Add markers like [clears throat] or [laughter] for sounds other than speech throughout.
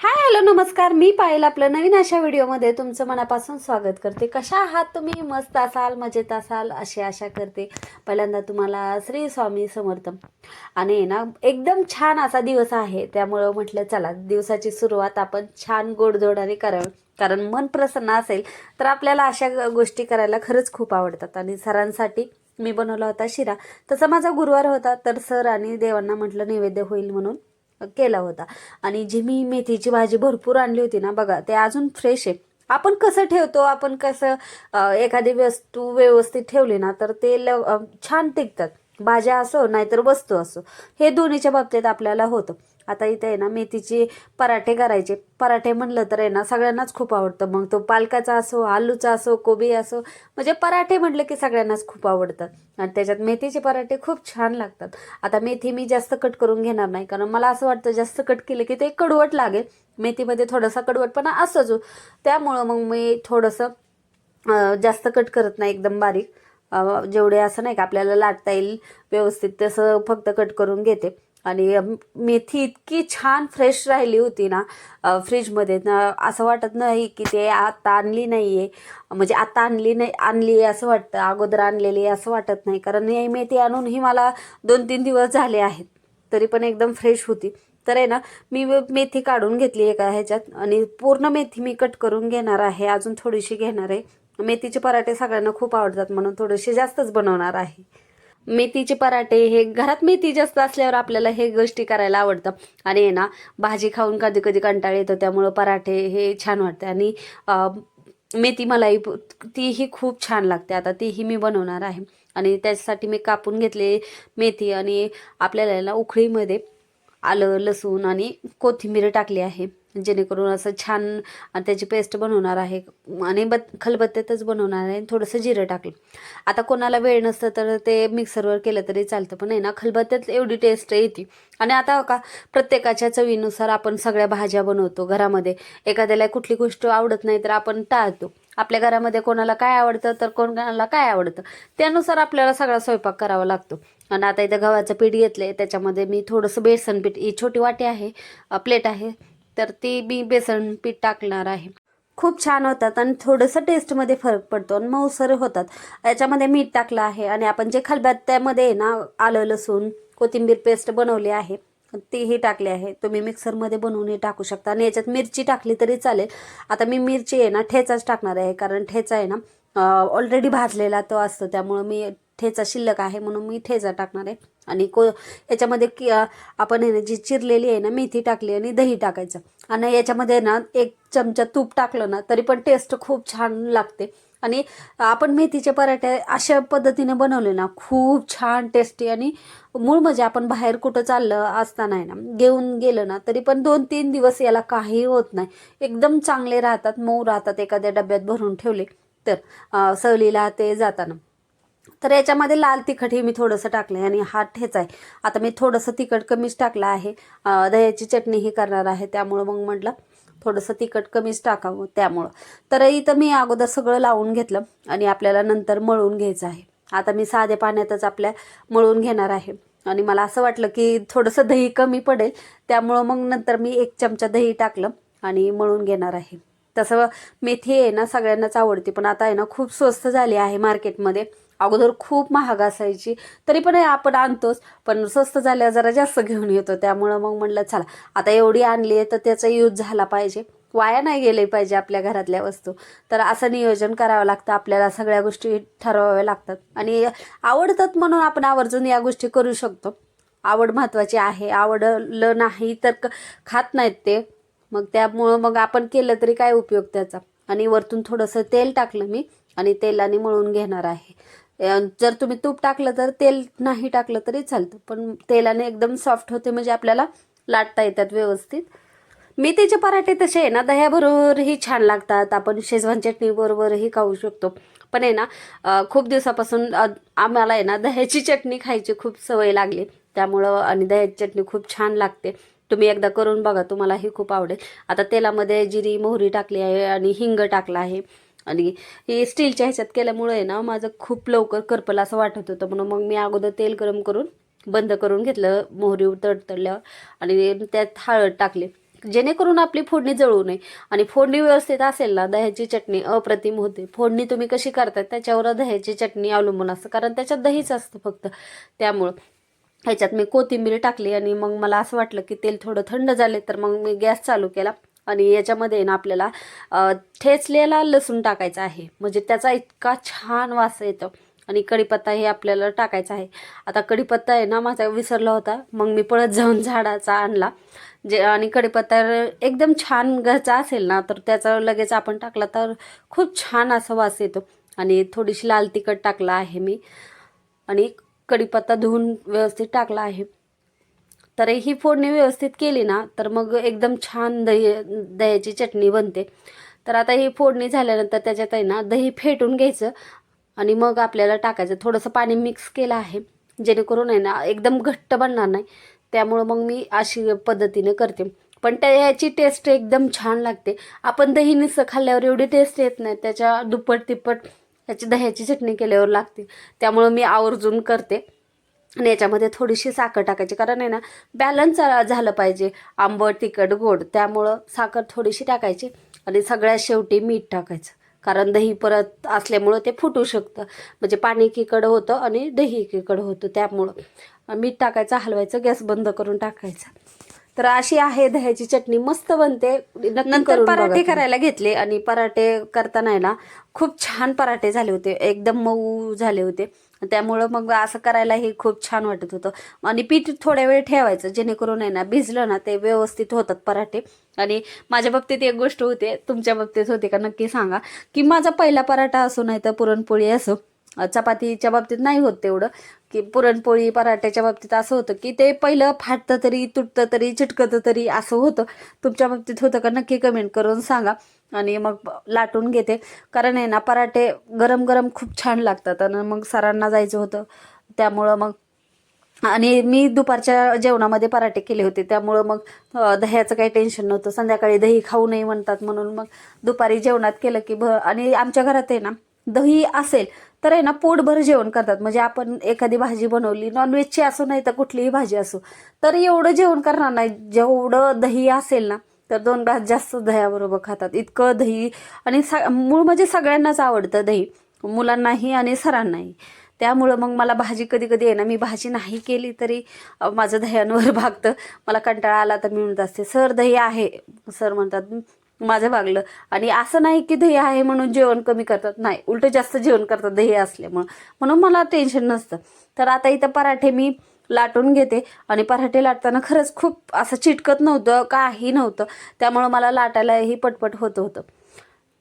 Hi hello नमस्कार. मी पायल आपलं नवीन अशा व्हिडिओमध्ये तुमचं मनापासून स्वागत करते. कशा आहात तुम्ही? मस्त असाल मजेत असाल अशी आशा करते. पहिल्यांदा तुम्हाला श्री स्वामी समर्थ आणि ना एकदम छान असा दिवस आहे. त्यामुळं म्हटलं चला दिवसाची सुरुवात आपण छान गोडधोडाने करावी. कारण मन प्रसन्न असेल तर आपल्याला अशा गोष्टी करायला खरंच खूप आवडतात. आणि सरांसाठी मी बनवला होता शिरा. तसा माझा गुरुवार होता तर सर आणि देवांना म्हटलं नैवेद्य होईल म्हणून. केला होता. आणि जी मी मेथीची भाजी भरपूर आणली होती ना बघा ते अजून फ्रेश आहे. आपण कसं ठेवतो? आपण कसं एखादी वस्तू व्यवस्थित ठेवली ना तर ते ल छान टिकतात. भाज्या असो नाहीतर वस्तू असो हे दोन्हीच्या बाबतीत आपल्याला होतं. आता इथे आहे ना मेथीचे पराठे करायचे. पराठे म्हणलं तर आहे ना सगळ्यांनाच खूप आवडतं. मग तो पालकाचा असो आलूचा असो कोबी असो म्हणजे पराठे म्हटलं की सगळ्यांनाच खूप आवडतात आणि त्याच्यात मेथीचे पराठे खूप छान लागतात. आता मेथी मी जास्त कट करून घेणार नाही कारण मला असं वाटतं जास्त कट केलं की ते कडवट लागेल. मेथीमध्ये थोडासा कडवटपणा असतोच. त्यामुळं मग मी थोडंसं जास्त कट करत नाही एकदम बारीक. जेवढे असं नाही का आपल्याला लाटता येईल व्यवस्थित तसं फक्त कट करून घेते. आणि मेथी इतकी छान फ्रेश राहिली होती ना फ्रीजमध्ये. ना असं वाटत नाही की ते आता आणली नाही आहे म्हणजे आता आणली नाही आणली आहे असं वाटतं. अगोदर आणलेली आहे असं वाटत नाही. कारण ही मेथी आणूनही मला दोन तीन दिवस झाले आहेत. तरी पण एकदम फ्रेश होती. तर आहे ना मी मेथी काढून घेतली एका ह्याच्यात. आणि पूर्ण मेथी मी कट करून घेणार आहे. अजून थोडीशी घेणार आहे. मेथीचे पराठे सगळ्यांना खूप आवडतात म्हणून थोडेसे जास्तच बनवणार आहे. मेथीचे पराठे हे घरात मेथी जास्त असल्यावर आपल्याला हे गोष्टी करायला आवडतं. आणि आहे ना भाजी खाऊन कधी कधी कंटाळ येतो त्यामुळं पराठे हे छान वाटते. आणि मेथी मलाई तीही खूप छान लागते. आता तीही मी बनवणार आहे. आणि त्याच्यासाठी मी कापून घेतले मेथी आणि आपल्याला याला उखळीमध्ये आलं लसूण आणि कोथिंबीर टाकली आहे. जेणेकरून असं छान त्याची पेस्ट बनवणार आहे. आणि बत खलबत्त्यातच बनवणार आहे. थोडंसं जिरं टाकलं. आता कोणाला वेळ नसतं तर ते मिक्सरवर केलं तरी चालतं. पण आहे ना खलबत्त्यात एवढी टेस्ट येते. आणि आता हो का प्रत्येकाच्या चवीनुसार आपण सगळ्या भाज्या बनवतो घरामध्ये. एखाद्याला कुठली गोष्ट आवडत नाही तर आपण टाळतो. आपल्या घरामध्ये कोणाला काय आवडतं तर कोणाला काय आवडतं? त्यानुसार आपल्याला सगळा स्वयंपाक करावा लागतो. आणि आता इथं गव्हाचं पीठ घेतलं त्याच्यामध्ये मी थोडंसं बेसन पीठ ही छोटी वाटी आहे प्लेट आहे. तर ती मी बेसन पीठ टाकणार आहे. खूप छान होतात आणि थोडंसं टेस्टमध्ये फरक पडतो आणि मऊसर होतात. याच्यामध्ये मीठ टाकलं आहे आणि आपण जे खलबत्त्यामध्ये आहे ना आलं लसूण कोथिंबीर पेस्ट बनवली आहे तीही टाकली आहे. तुम्ही मिक्सरमध्ये बनवूनही टाकू शकता आणि याच्यात मिरची टाकली तरी चालेल. आता मी मिरची आहे ना ठेचाच टाकणार आहे. कारण ठेचा आहे ना ऑलरेडी भाजलेला तो असतो. त्यामुळं मी ठेचा शिल्लक आहे म्हणून मी ठेचा टाकणार आहे. आणि को याच्यामध्ये की आपण आहे ना जी चिरलेली आहे ना मेथी टाकली आणि दही टाकायचं. आणि याच्यामध्ये ना एक चमचा तूप टाकलं ना तरी पण टेस्ट खूप छान लागते. आणि आपण मेथीचे पराठे अशा पद्धतीने बनवले ना खूप छान टेस्टी आणि मूळ म्हणजे आपण बाहेर कुठं चाललं असताना आहे ना घेऊन गेलं ना तरी पण दोन तीन दिवस याला काही होत नाही. एकदम चांगले राहतात मऊ राहतात एखाद्या डब्यात भरून ठेवले तर सहलीला ते जाताना. तर याच्यामध्ये लाल तिखटही मी थोडंसं टाकलं आहे आणि हा ठेचा आहे. आता मी थोडंसं तिखट कमीच टाकलं आहे. दह्याची चटणीही करणार आहे. त्यामुळं मग म्हटलं थोडंसं तिखट कमीच टाकावं त्यामुळं. तर इथं मी अगोदर सगळं लावून घेतलं आणि आपल्याला नंतर मळून घ्यायचं आहे. आता मी साध्या पाण्यातच आपल्या मळून घेणार आहे. आणि मला असं वाटलं की थोडंसं दही कमी पडेल. त्यामुळं मग नंतर मी एक चमचा दही टाकलं आणि मळून घेणार आहे. तसं मेथी आहे ना सगळ्यांनाच आवडते. पण आता आहे ना खूप स्वस्त झाली आहे मार्केटमध्ये. अगोदर खूप महाग असायची. तरी पण आपण आणतोच. पण स्वस्त झाल्यावर जरा जास्त घेऊन येतो. त्यामुळं मग म्हटलं चला आता एवढी आणली आहे तर त्याचा यूज झाला पाहिजे. वाया नाही गेले पाहिजे आपल्या घरातल्या वस्तू. तर असं नियोजन करावं लागतं. आपल्याला सगळ्या गोष्टी ठरवाव्या लागतात. आणि आवडतात म्हणून आपण आवर्जून या गोष्टी करू शकतो. आवड महत्त्वाची आहे. आवडलं नाही तर क- खात नाहीत ते. मग त्यामुळं मग आपण केलं तरी काय उपयोग त्याचा? आणि वरतून थोडंसं तेल टाकलं मी. आणि तेलाने मळून घेणार आहे. जर तुम्ही तूप टाकलं तर तेल नाही टाकलं तरी चालतं. पण तेलाने एकदम सॉफ्ट होते म्हणजे आपल्याला लाटता येतात व्यवस्थित. मेथीचे पराठे तसे आहे ना दह्याबरोबरही छान लागतात. आपण शेजवान चटणीबरोबरही खाऊ शकतो. पण आहे ना खूप दिवसापासून आम्हाला आहे ना दह्याची चटणी खायची खूप सवय लागली. त्यामुळं आणि दह्याची चटणी खूप छान लागते. तुम्ही एकदा करून बघा तुम्हालाही खूप आवडेल. आता तेलामध्ये जिरी मोहरी टाकली आहे आणि हिंग टाकला आहे. आणि हे स्टीलच्या ह्याच्यात केल्यामुळे आहे ना माझं खूप लवकर करपल असं वाटत होतं. म्हणून मग मी अगोदर तेल गरम करून बंद करून घेतलं मोहरी तडतडल्यावर. आणि त्यात हळद टाकली. जेणेकरून आपली फोडणी जळू नये. आणि फोडणी व्यवस्थित असेल ना दह्याची चटणी अप्रतिम होते. फोडणी तुम्ही कशी करतात त्याच्यावर दह्याची चटणी अवलंबून असतं. कारण त्याच्यात दहीच असतं फक्त. त्यामुळं ह्याच्यात मी कोथिंबीर टाकली आणि मग मला असं वाटलं की तेल थोडं थंड झाले तर मग मी गॅस चालू केला. आणि याच्यामध्ये ना आपल्याला ठेचलेला लसूण टाकायचा आहे. म्हणजे त्याचा इतका छान वास येतो. आणि कढीपत्ता हे आपल्याला टाकायचा आहे. आता कढीपत्ता आहे ना माझा विसरला होता. मग मी पळत जाऊन झाडाचा आणला. जे आणि कढीपत्ता एकदम छान घरचा असेल ना तर त्याचा लगेच आपण टाकला तर खूप छान असा वास येतो. आणि थोडीशी लाल तिखट टाकला आहे मी. आणि कढीपत्ता धुवून व्यवस्थित टाकला आहे. तर ही फोडणी व्यवस्थित केली ना तर मग एकदम छान दही दह्याची चटणी बनते. तर आता ही फोडणी झाल्यानंतर त्याच्यात आहे ना दही फेटून घ्यायचं आणि मग आपल्याला टाकायचं. थोडंसं पाणी मिक्स केलं आहे जेणेकरून आहे ना एकदम घट्ट बनणार नाही. त्यामुळं मग मी अशी पद्धतीने करते. पण त्या याची टेस्ट एकदम छान लागते. आपण दही निसं खाल्ल्यावर एवढी टेस्ट येत नाही त्याच्या दुप्पट तिप्पट याची दह्याची चटणी केल्यावर लागते. त्यामुळं मी आवर्जून करते. आणि याच्यामध्ये थोडीशी साखर टाकायची. कारण आहे ना बॅलन्स झालं पाहिजे. आंबट तिखट गोड. त्यामुळं साखर थोडीशी टाकायची आणि सगळ्यात शेवटी मीठ टाकायचं. कारण दही परत असल्यामुळं ते फुटू शकतं. म्हणजे पाणी एकीकडं होतं आणि दही एकीकडं होतं. त्यामुळं मीठ टाकायचं हलवायचं गॅस बंद करून टाकायचा. तर अशी आहे दह्याची चटणी. मस्त बनते. नंतर पराठे करायला घेतले आणि पराठे करताना ना खूप छान पराठे झाले होते. एकदम मऊ झाले होते. त्यामुळं मग असं करायला हे खूप छान वाटत होतं. आणि पीठ थोड्या वेळ ठेवायचं जेणेकरून आहे ना भिजलं ना ते व्यवस्थित होतात पराठे. आणि माझ्या बाबतीत एक गोष्ट होते तुमच्या बाबतीत होते का नक्की सांगा की माझा पहिला पराठा असो नाही तर पुरणपोळी असो चपातीच्या बाबतीत नाही होत तेवढं की पुरणपोळी पराठ्याच्या बाबतीत असं होतं की ते पहिलं फाटतं तरी तुटतं तरी चिटकतं तरी असं होतं. तुमच्या बाबतीत होतं का नक्की कमेंट करून सांगा. आणि मग लाटून घेते. कारण आहे ना पराठे गरम गरम खूप छान लागतात आणि मग सरांना जायचं होतं. त्यामुळं मग आणि मी दुपारच्या जेवणामध्ये पराठे केले होते. त्यामुळं मग दह्याचं काही टेन्शन नव्हतं. संध्याकाळी दही खाऊ नये म्हणतात म्हणून मग दुपारी जेवणात केलं की भ आणि आमच्या घरात आहे ना दही असेल तर आहे ना पोटभर जेवण करतात. म्हणजे आपण एखादी भाजी बनवली नॉनव्हेजची असो नाही तर कुठलीही भाजी असो तर एवढं जेवण करणार नाही. जेवढं दही असेल ना तर दोन घास जास्त दह्याबरोबर खातात. इतकं दही आणि स मूळ म्हणजे सगळ्यांनाच आवडतं दही. मुलांनाही आणि सरांनाही. त्यामुळं मग मला भाजी कधी कधी आहे ना मी भाजी नाही केली तरी माझं दह्यांवर [laughs] भागतं. मला कंटाळा आला तर मी म्हणत असते सर दही आहे. सर म्हणतात माझं भागलं. आणि असं नाही की दही आहे म्हणून जेवण कमी करतात. नाही उलट जास्त जेवण करतात दही असल्यामुळं. म्हणून मला टेन्शन नसतं. तर आता इथं पराठे मी लाटून घेते. आणि पराठे लाटताना खरंच खूप असं चिटकत नव्हतं काही नव्हतं. त्यामुळं मला लाटायलाही पटपट होत होतं.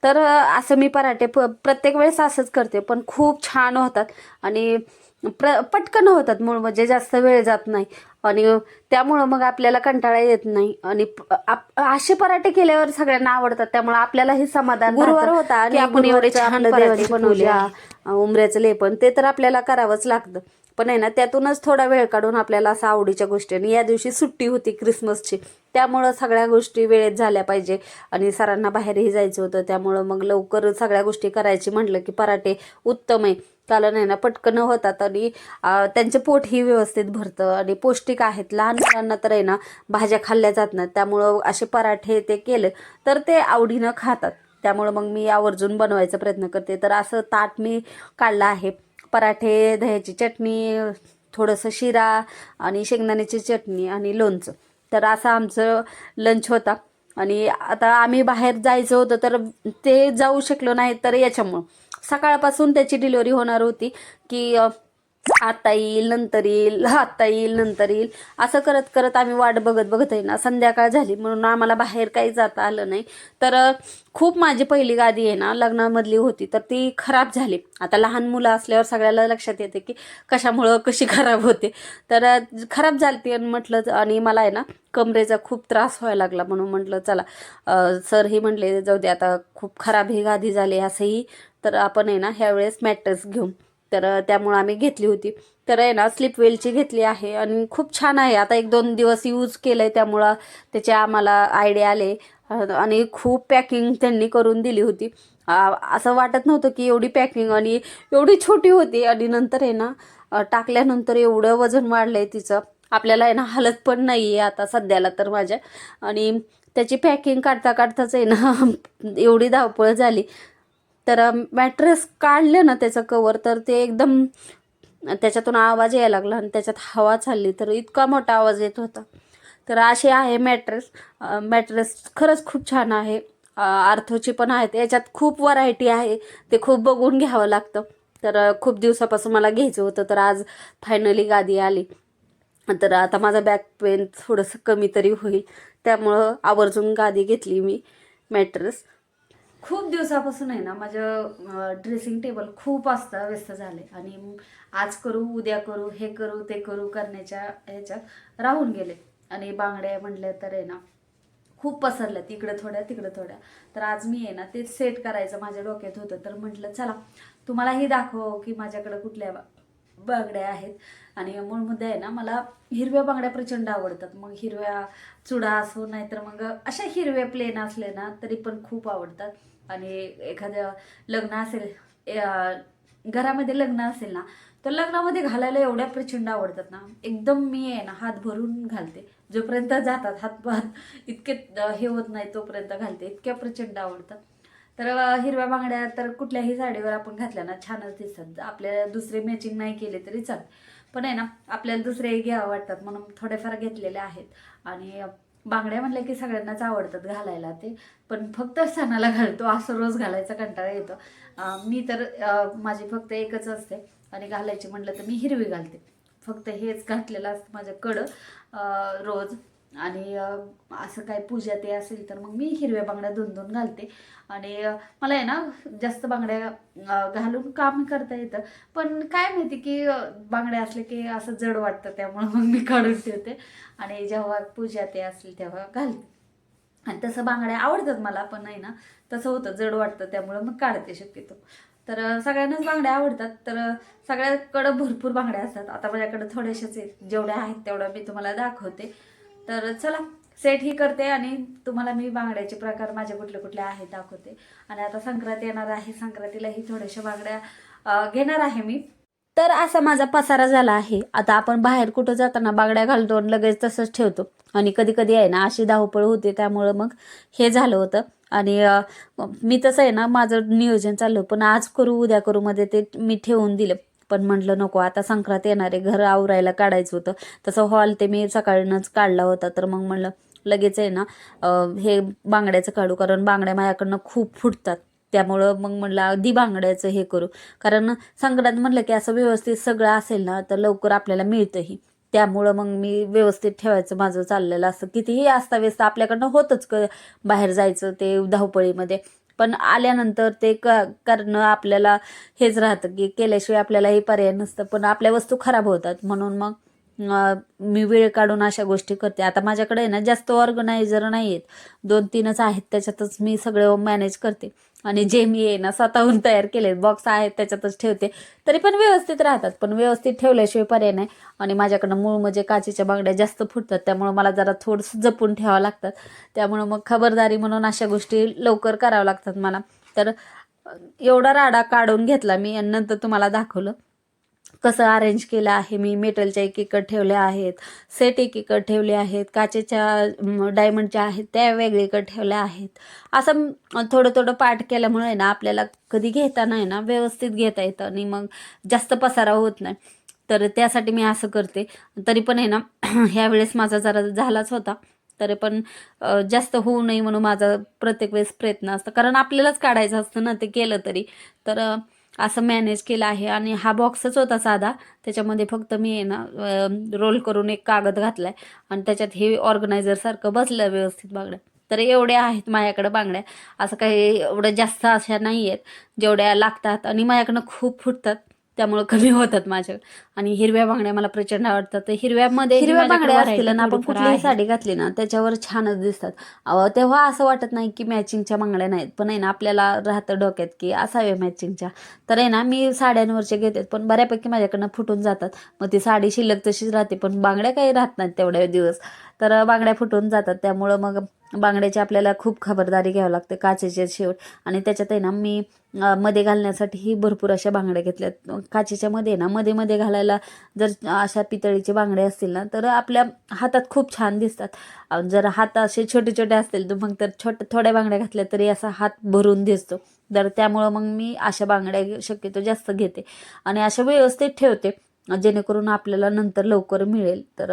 तर असं मी पराठे प प्रत्येक वेळेस असंच करते पण खूप छान होतात. आणि प्र पटकन होतात मूळ म्हणजे जास्त वेळ जात नाही. आणि त्यामुळं मग आपल्याला कंटाळा येत नाही. आणि असे पराठे केल्यावर सगळ्यांना आवडतात. त्यामुळे आपल्यालाही समाधान गुरुवार होता आणि आपण एवढे छान पराठे बनवले. उमऱ्याचं लेपन ते तर आपल्याला करावंच लागतं. पण आहे ना त्यातूनच थोडा वेळ काढून आपल्याला असं आवडीच्या गोष्टी आणि या दिवशी सुट्टी होती क्रिसमसची त्यामुळं सगळ्या गोष्टी वेळेत झाल्या पाहिजे. आणि सरांना बाहेरही जायचं होतं त्यामुळं मग लवकर सगळ्या गोष्टी करायची म्हटलं की पराठे उत्तम आहे. कारण आहे ना पटकन होतात आणि त्यांचं पोटही व्यवस्थित भरतं आणि पौष्टिक आहेत. लहान मुलांना तर आहे ना भाज्या खाल्ल्या जात नाहीत. त्यामुळं असे पराठे ते केले तर ते आवडीनं खातात. त्यामुळं मग मी आवर्जून बनवायचा प्रयत्न करते. तर असं ताट मी काढलं आहे. पराठे दह्याची चटणी थोडंसं शिरा आणि शेंगदाण्याची चटणी आणि लोणचं. तर असं आमचं लंच होता. आणि आता आम्ही बाहेर जायचं होतं तर ते जाऊ शकलो नाही तर याच्यामुळं. सकाळपासून त्याची डिलिव्हरी होणार होती की आता येईल नंतर येईल आता येईल नंतर येईल. असं करत करत आम्ही वाट बघत बघत आहे ना संध्याकाळ झाली. म्हणून आम्हाला बाहेर काही जाता आलं नाही. तर खूप माझी पहिली गादी आहे ना लग्नामधली होती. तर ती खराब झाली. आता लहान मुलं असल्यावर सगळ्याला लक्षात येते की कशामुळं कशी खराब होते. तर खराब झाली ती म्हटलं आणि मला आहे ना कमरेचा खूप त्रास व्हायला लागला. म्हणून म्हटलं चला सर हे म्हटले जाऊ दे आता खूप खराब ही गादी झाली असंही. तर आपण आहे ना ह्यावेळेस मॅट्रेस घेऊ. तर त्यामुळं आम्ही घेतली होती. तर आहे ना स्लिप वेलची घेतली आहे आणि खूप छान आहे. आता एक दोन दिवस यूज केलं आहे त्यामुळं त्याचे आम्हाला आयडिया आले. आणि खूप पॅकिंग त्यांनी करून दिली होती. असं वाटत नव्हतं की एवढी पॅकिंग आणि एवढी छोटी होती. आणि नंतर आहे ना टाकल्यानंतर एवढं वजन वाढलं आहे तिचं. आपल्याला आहे ना हलत पण नाही आहे आता सध्याला तर माझ्या. आणि त्याची पॅकिंग काढता काढताच आहे ना [laughs] एवढी धावपळ झाली. तर मॅट्रेस काढलं ना त्याचं कवर तर ते एकदम त्याच्यातून आवाज यायला लागला आणि त्याच्यात हवा चालली तर इतका मोठा आवाज येत होता. तर असे आहे मॅट्रेस मॅट्रेस खरंच खूप छान आहे. आर्थोची पण आहेत. याच्यात खूप व्हरायटी आहे. ते खूप बघून घ्यावं लागतं. तर खूप दिवसापासून मला घ्यायचं होतं तर आज फायनली गादी आली. तर आता माझा बॅक पेन थोडंसं कमी तरी होईल. त्यामुळं आवर्जून गादी घेतली मी मॅट्रेस खूप दिवसापासून आहे ना माझं ड्रेसिंग टेबल खूप व्यस्त झाले आणि आज करू उद्या करू हे करू ते करू करण्याच्या ह्याच्यात राहून गेले. आणि बांगड्या म्हणल्या तर आहे ना खूप पसरल्या. तिकडे थोड्या तिकडे थोड्या. तर आज मी आहे ना ते सेट करायचं माझ्या डोक्यात होतं. तर म्हटलं चला तुम्हालाही दाखव की माझ्याकडं कुठल्या बांगड्या आहेत. आणि मूळ मुद्दा आहे ना मला हिरव्या बांगड्या प्रचंड आवडतात. मग हिरव्या चुडा असो नाहीतर मग अशा हिरव्या प्लेन असले ना तरी पण खूप आवडतात. आणि एखाद्या लग्न असेल घरामध्ये लग्न असेल ना तर लग्नामध्ये घालायला एवढ्या प्रचंड आवडतात ना. एकदम मी आहे ना हात भरून घालते. जोपर्यंत जातात हातभार इतके हे होत नाही तोपर्यंत घालते. इतक्या प्रचंड आवडतात. तर हिरव्या बांगड्या तर कुठल्याही साडीवर आपण घातल्या ना छानच दिसतात. आपल्याला दुसरे मॅचिंग नाही केले तरी चाल पण आहे ना आपल्याला दुसरे घ्यावं वाटतात म्हणून थोडेफार घेतलेले आहेत. आणि बांगड्या म्हटल्या की सगळ्यांनाच आवडतात घालायला ते पण फक्त सणाला घालतो असं रोज घालायचा कंटाळा येतो. मी तर माझी फक्त एकच असते आणि घालायची म्हटलं तर मी हिरवी घालते. फक्त हेच घातलेलं असतं माझ्याकडं रोज. आणि असं काय पूजा ते असेल तर मग मी हिरव्या बांगड्या दोन दोन घालते. आणि मला आहे ना जास्त बांगड्या घालून काम करता येतं. पण काय माहिती की बांगड्या असले की असं जड वाटतं त्यामुळे मग मी काढून ठेवते. आणि जेव्हा पूजा ते असेल तेव्हा घालते. आणि तसं बांगड्या आवडतात मला पण नाही ना तसं होतं जड वाटतं त्यामुळं मग काढते शक्यतो. तर सगळ्यांनाच बांगड्या आवडतात. तर सगळ्याकडं भरपूर बांगड्या असतात. आता माझ्याकडे थोड्याशाच आहेत. जेवढ्या आहेत तेवढ्या मी तुम्हाला दाखवते. तर चला सेट ही करते आणि तुम्हाला मी बांगड्याचे प्रकार माझे कुठले कुठले आहेत दाखवते. आणि आता संक्रांत येणार आहे संक्रांतीलाही थोड्याशा बांगड्या घेणार आहे मी. तर असा माझा पसारा झाला आहे. आता आपण बाहेर कुठं जाताना बांगड्या घालतो आणि लगेच तसंच ठेवतो. आणि कधी कधी आहे ना अशी धावपळ होते त्यामुळं मग हे झालं होतं. आणि मी तसं आहे ना माझं नियोजन चाललं पण आज करू उद्या करू मध्ये ते मी ठेवून दिलं. पण म्हटलं नको आता संक्रांत येणारे घर आवरायला काढायचं होतं. तसं हॉल ते मी सकाळीनंच काढला होता. तर मग म्हणलं लगेच आहे ना हे बांगड्याचं काढू कारण बांगड्या माझ्याकडनं खूप फुटतात. त्यामुळं मग म्हणलं अगदी बांगड्याचं हे करू. कारण संक्रांत म्हटलं की असं व्यवस्थित सगळं असेल ना तर लवकर आपल्याला मिळतंही. त्यामुळं मग मी व्यवस्थित ठेवायचं माझं चाललेलं असं. कितीही अस्ताव्यस्त आपल्याकडनं होतच क बाहेर जायचं ते धावपळीमध्ये. पण आल्यानंतर ते क करणं आपल्याला हेच राहतं की केल्याशिवाय आपल्यालाही पर्याय नसतं. पण आपल्या वस्तू खराब होतात. म्हणून मग मी वेळ काढून अशा गोष्टी करते. आता माझ्याकडे ना जास्त ऑर्गनायझर नाही आहेत दोन तीनच आहेत. त्याच्यातच मी सगळं मॅनेज करते. आणि जे मी आहे ना स्वतःहून तयार केले बॉक्स आहेत त्याच्यातच ठेवते. तरी पण व्यवस्थित राहतात. पण व्यवस्थित ठेवल्याशिवाय पर्याय नाही. आणि माझ्याकडनं मूळ म्हणजे काचेच्या बांगड्या जास्त फुटतात. त्यामुळं मला जरा थोडंसं जपून ठेवावं लागतात त्यामुळं मग खबरदारी म्हणून अशा गोष्टी लवकर कराव्या लागतात मला. तर एवढा राडा काढून घेतला मी आणि नंतर तुम्हाला दाखवलं. कसं अरेंज केलं आहे मी मेटलच्या एकीकडे ठेवल्या आहेत सेट एकीकडे ठेवले आहेत काचेच्या डायमंडच्या आहेत त्या वेगळीकडे ठेवल्या आहेत. असं थोडं थोडं पाठ केल्यामुळे आहे ना आपल्याला कधी घेताना आहे ना व्यवस्थित घेता येतं आणि मग जास्त पसारा होत नाही. तर त्यासाठी मी असं करते. तरी पण आहे ना [clears throat] ह्यावेळेस माझा जरा झालाच होता. तरी पण जास्त होऊ नये म्हणून माझा प्रत्येक वेळेस प्रयत्न असतो. कारण आपल्यालाच काढायचं असतं ना ते केलं तरी. तर असं मॅनेज केलं आहे. आणि हा बॉक्सच होता साधा. त्याच्यामध्ये फक्त मी आहे ना रोल करून एक कागद घातलाय. आणि त्याच्यात हे ऑर्गनायझरसारखं बसलं व्यवस्थित बांगड्या तर एवढ्या आहेत माझ्याकडं बांगड्या. असं काही एवढं जास्त अशा नाही आहेत जेवढ्या लागतात. आणि माझ्याकडनं खूप फुटतात. त्यामुळे कमी होतात माझ्या. आणि हिरव्या बांगड्या मला प्रचंड आवडतात. तर हिरव्यामध्ये हिरव्या बांगड्या असतील ना आपण कुठलीही साडी घातली ना त्याच्यावर छानच दिसतात. तेव्हा असं वाटत नाही की मॅचिंगच्या बांगड्या नाहीत. पण आहे ना आपल्याला राहतं डोक्यात की असावे मॅचिंगच्या. तर आहे ना मी साड्यांवरचे घेते पण बऱ्यापैकी माझ्याकडनं फुटून जातात. मग ती साडी शिल्लक तशीच राहते पण बांगड्या काही राहत नाहीत तेवढ्या दिवस. तर बांगड्या फुटून जातात. त्यामुळं मग बांगड्याची आपल्याला खूप खबरदारी घ्यावी लागते काचेचे शेवट आणि त्याच्यात आहे ना मी मध्ये घालण्यासाठीही भरपूर अशा बांगड्या घेतल्यात. काचेच्या मध्ये ना मध्ये मध्ये घालायला जर अशा पितळीचे बांगडे असतील ना तर आपल्या हातात खूप छान दिसतात. जर हात असे छोटे छोटे असतील तर मग तर छोट थोड्या बांगड्या घातल्या तरी असा हात भरून दिसतो. तर त्यामुळं मग मी अशा बांगड्या शक्यतो जास्त घेते. आणि अशा व्यवस्थित ठेवते जेणेकरून आपल्याला नंतर लवकर मिळेल. तर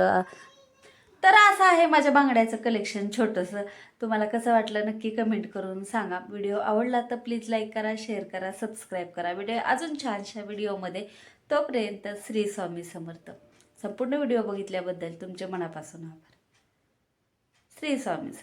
तर असं आहे माझ्या बांगड्याचं कलेक्शन छोटंसं. तुम्हाला कसं वाटलं नक्की कमेंट करून सांगा. व्हिडिओ आवडला तर प्लीज लाईक करा शेअर करा सबस्क्राईब करा. व्हिडिओ अजून छानशा व्हिडिओमध्ये तोपर्यंत श्री स्वामी समर्थ. संपूर्ण व्हिडिओ बघितल्याबद्दल तुमच्या मनापासून आभार. श्री स्वामी समर्थ.